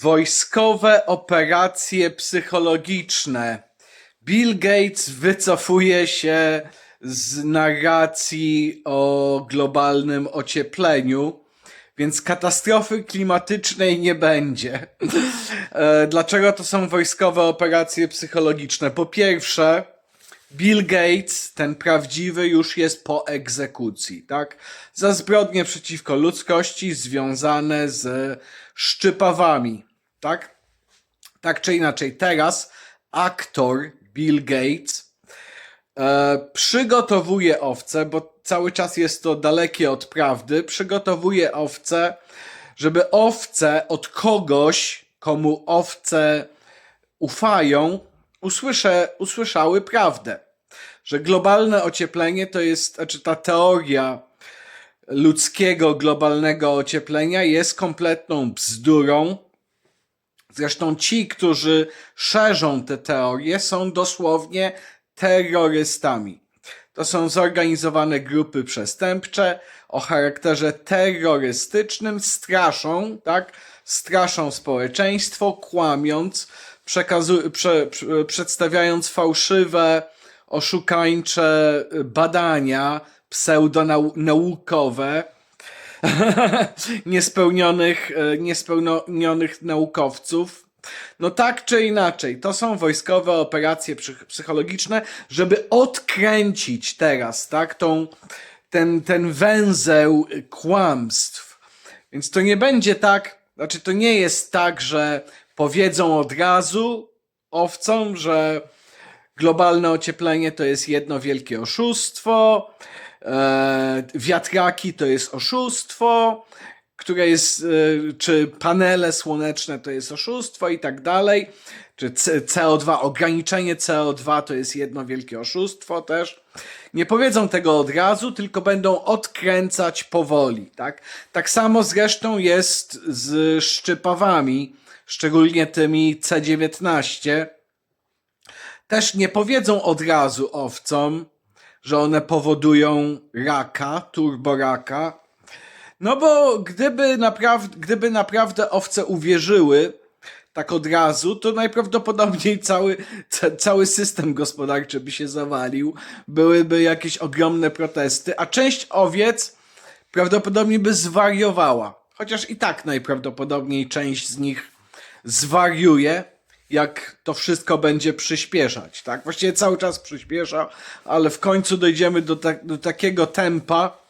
Wojskowe operacje psychologiczne. Bill Gates wycofuje się z narracji o globalnym ociepleniu, więc katastrofy klimatycznej nie będzie. E, Dlaczego to są wojskowe operacje psychologiczne? Po pierwsze, Bill Gates, ten prawdziwy, już jest po egzekucji, tak? Za zbrodnie przeciwko ludzkości związane z szczypawami, tak? Tak czy inaczej, teraz aktor Bill Gates e, przygotowuje owce, bo cały czas jest to dalekie od prawdy, przygotowuje owce, żeby owce od kogoś, komu owce ufają, usłyszę, usłyszały prawdę. Że globalne ocieplenie to jest, znaczy ta teoria ludzkiego globalnego ocieplenia jest kompletną bzdurą. Zresztą ci, którzy szerzą te teorie, są dosłownie terrorystami. To są zorganizowane grupy przestępcze o charakterze terrorystycznym, straszą, tak? Straszą społeczeństwo, kłamiąc, przekazu- prze- prze- przedstawiając fałszywe, oszukańcze badania pseudonaukowe niespełnionych, e, niespełnionych naukowców. No tak czy inaczej, to są wojskowe operacje psych- psychologiczne, żeby odkręcić teraz, tak, tą, ten, ten węzeł kłamstw. Więc to nie będzie tak, znaczy to nie jest tak, że powiedzą od razu owcom, że globalne ocieplenie to jest jedno wielkie oszustwo, e, wiatraki to jest oszustwo, które jest, e, czy panele słoneczne to jest oszustwo i tak dalej, czy C- CO2, ograniczenie CO2 to jest jedno wielkie oszustwo też. Nie powiedzą tego od razu, tylko będą odkręcać powoli, tak? Tak samo zresztą jest z szczypawami, szczególnie tymi C19, też nie powiedzą od razu owcom, że one powodują raka, turboraka. No bo gdyby gdyby naprawdę owce uwierzyły tak od razu, to najprawdopodobniej cały, ca, cały system gospodarczy by się zawalił, byłyby jakieś ogromne protesty, a część owiec prawdopodobnie by zwariowała. Chociaż i tak najprawdopodobniej część z nich zwariuje, jak to wszystko będzie przyspieszać, tak? Właściwie cały czas przyspiesza, ale w końcu dojdziemy do, ta- do takiego tempa,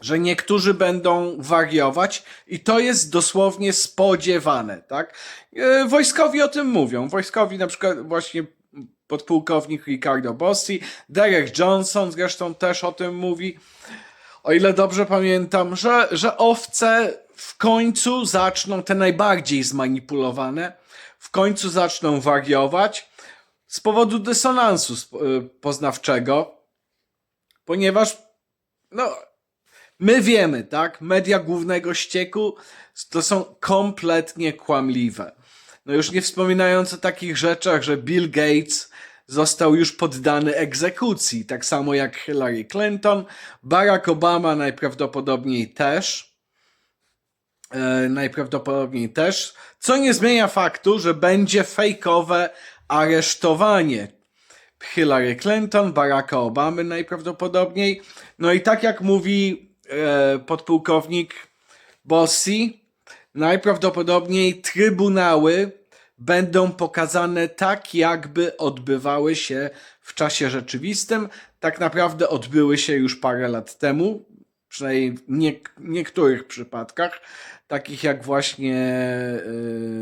że niektórzy będą wariować i to jest dosłownie spodziewane, tak? E, Wojskowi o tym mówią. Wojskowi na przykład właśnie podpułkownik Ricardo Bossi, Derek Johnson zresztą też o tym mówi. O ile dobrze pamiętam, że, że owce w końcu zaczną, te najbardziej zmanipulowane, w końcu zaczną wariować z powodu dysonansu y, poznawczego, ponieważ no, my wiemy, tak? Media głównego ścieku to są kompletnie kłamliwe. No już nie wspominając o takich rzeczach, że Bill Gates został już poddany egzekucji, tak samo jak Hillary Clinton, Barack Obama najprawdopodobniej też. E, najprawdopodobniej też, co nie zmienia faktu, że będzie fejkowe aresztowanie Hillary Clinton, Baracka Obamy najprawdopodobniej. No i tak jak mówi e, podpułkownik Bossi, najprawdopodobniej trybunały będą pokazane tak, jakby odbywały się w czasie rzeczywistym. Tak naprawdę odbyły się już parę lat temu, przynajmniej w nie, niektórych przypadkach, takich jak właśnie e,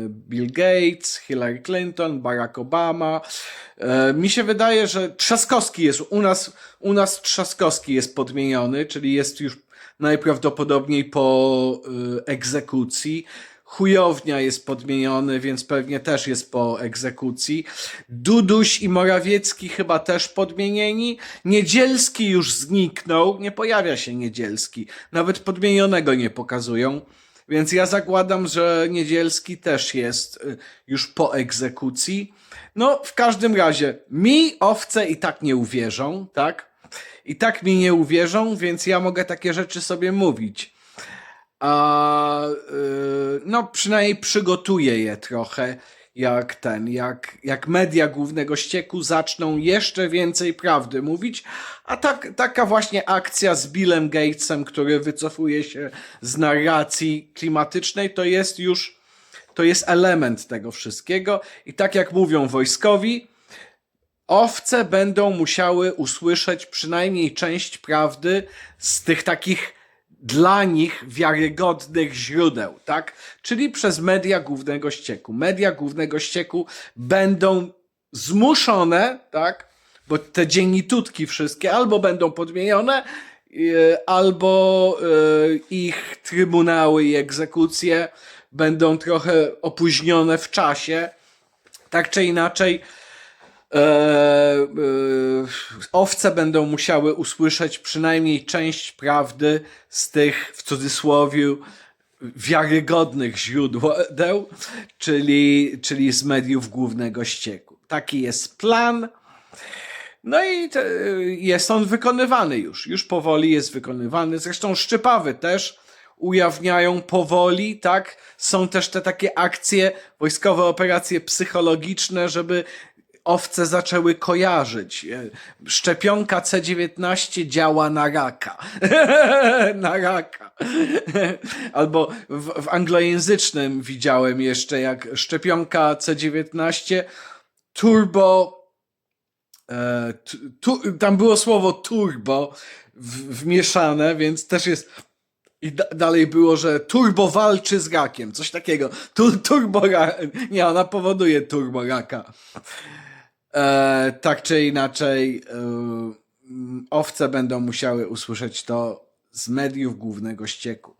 Bill Gates, Hillary Clinton, Barack Obama. E, Mi się wydaje, że Trzaskowski jest u nas, u nas Trzaskowski jest podmieniony, czyli jest już najprawdopodobniej po e, egzekucji. Chujownia jest podmieniony, więc pewnie też jest po egzekucji. Duduś i Morawiecki chyba też podmienieni. Niedzielski już zniknął, nie pojawia się Niedzielski. Nawet podmienionego nie pokazują. Więc ja zakładam, że Niedzielski też jest y, już po egzekucji. No, w każdym razie, mi owce i tak nie uwierzą, tak? I tak mi nie uwierzą, więc ja mogę takie rzeczy sobie mówić. A y, no przynajmniej przygotuje je trochę, jak ten, jak, jak media głównego ścieku zaczną jeszcze więcej prawdy mówić, a tak, taka właśnie akcja z Billem Gatesem, który wycofuje się z narracji klimatycznej, to jest już, to jest element tego wszystkiego. I tak jak mówią wojskowi, owce będą musiały usłyszeć przynajmniej część prawdy z tych takich dla nich wiarygodnych źródeł, tak? Czyli przez media głównego ścieku. Media głównego ścieku będą zmuszone, tak? Bo te dziennitutki wszystkie albo będą podmienione, yy, albo yy, ich trybunały i egzekucje będą trochę opóźnione w czasie. Tak czy inaczej, owce będą musiały usłyszeć przynajmniej część prawdy z tych, w cudzysłowie, wiarygodnych źródeł, czyli, czyli z mediów głównego ścieku. Taki jest plan. No i te, jest on wykonywany już. Już powoli jest wykonywany. Zresztą Szczypawy też ujawniają powoli, tak? Są też te takie akcje, wojskowe operacje psychologiczne, żeby owce zaczęły kojarzyć. E, Szczepionka C19 działa na raka. na raka. Albo w, w anglojęzycznym widziałem jeszcze, jak szczepionka C19 turbo E, tu, tam było słowo turbo w, wmieszane, więc też jest. I da, dalej było, że turbo walczy z rakiem, coś takiego. Tu, turbo ra, Nie, ona powoduje turbo raka. E, tak czy inaczej, e, owce będą musiały usłyszeć to z mediów głównego ścieku.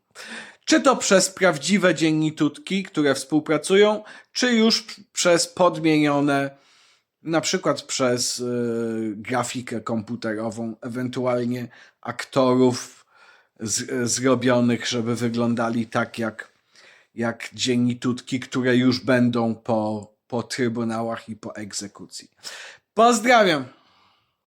Czy to przez prawdziwe dziennitutki, które współpracują, czy już przez podmienione na przykład przez y, grafikę komputerową, ewentualnie aktorów z, zrobionych, żeby wyglądali tak jak, jak dziennitutki, które już będą po, po trybunałach i po egzekucji. Pozdrawiam!